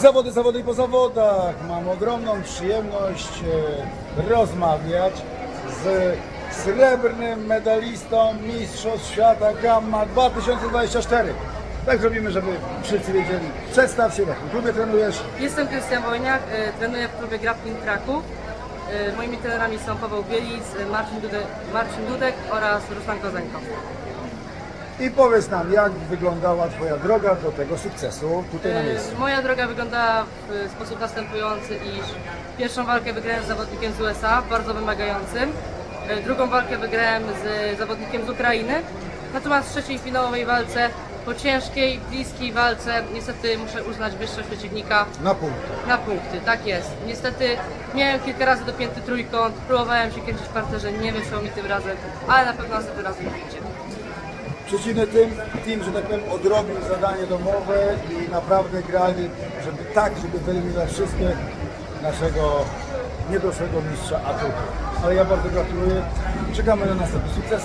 Zawody, zawody i po zawodach. Mam ogromną przyjemność e, rozmawiać z srebrnym medalistą Mistrzostw Świata Gamma 2024. Tak zrobimy, żeby wszyscy wiedzieli. Przedstaw się, w jakim klubie trenujesz. Jestem Krystian Wojniak, e, trenuję w klubie Grappling Kraków. E, Moimi trenerami są Paweł Bielic, Marcin Dudek, Marcin Dudek oraz Ruslan Kozenko. I powiedz nam, jak wyglądała Twoja droga do tego sukcesu tutaj na E, miejscu. Moja droga wygląda w sposób następujący, iż pierwszą walkę wygrałem z zawodnikiem z USA, bardzo wymagającym. E, Drugą walkę wygrałem z zawodnikiem z Ukrainy. Natomiast w trzeciej finałowej walce, po ciężkiej, bliskiej walce, niestety muszę uznać wyższość przeciwnika Na punkt. Na punkty, tak jest. Niestety miałem kilka razy dopięty trójkąt, próbowałem się kręcić w parterze, nie wyszło mi tym razem, ale na pewno następnym razem wyjdzie. Przeciwny tym, team, że tak powiem, odrobił zadanie domowe i naprawdę grali, żeby tak, żeby wyeliminować wszystkie naszego niedoszłego mistrza atutu. Ale ja bardzo gratuluję. Czekamy na następny sukces.